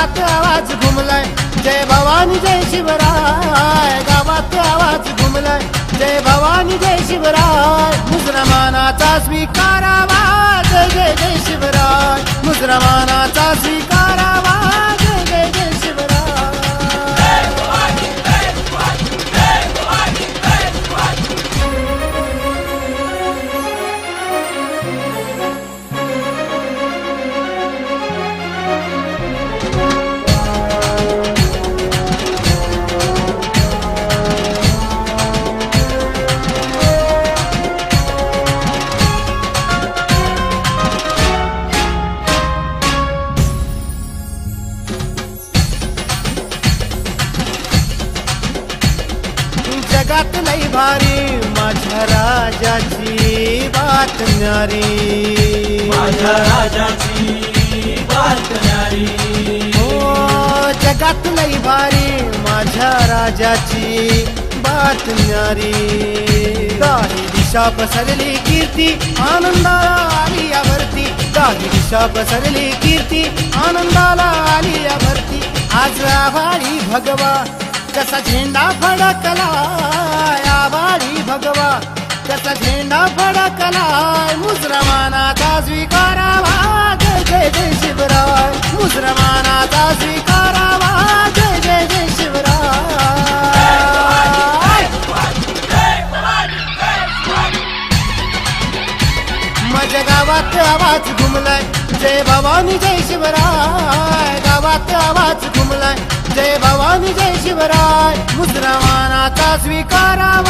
गावात आवाज घुमलाय. जय भवानी जय शिवराय. गावात आवाज घुमलाय. जय भवानी जय शिवराय. मुसलमानाचा स्वीकारावा. जय जय शिवराय. मुसलमानाचा स्वीकार जगात लई भारी माझ्या राजाची बात न्यारी. माझ्या राजाची बातम्यारी हो जगात लई भारी माझ्या राजाची बात न्यारी. काही दिशा पसरली कीर्ती आनंदाला आली यावरती काही दिशा पसरली कीर्ती आनंदाला आली यावरती आज आभाळी भगवा कसा झेंडा फडकला फडकलाय मुसलमानाचा स्वीकारावा. जय जय जय शिवराय. मुसलमानाचा स्वीकारावा. जय जय जय शिवराय. माझ्या गावात आवाज घुमलाय जय भवानी जय शिवराय. गावात आवाज घुमलाय जय भवानी जय शिवराय. मुसलमानाचा स्वीकारावा.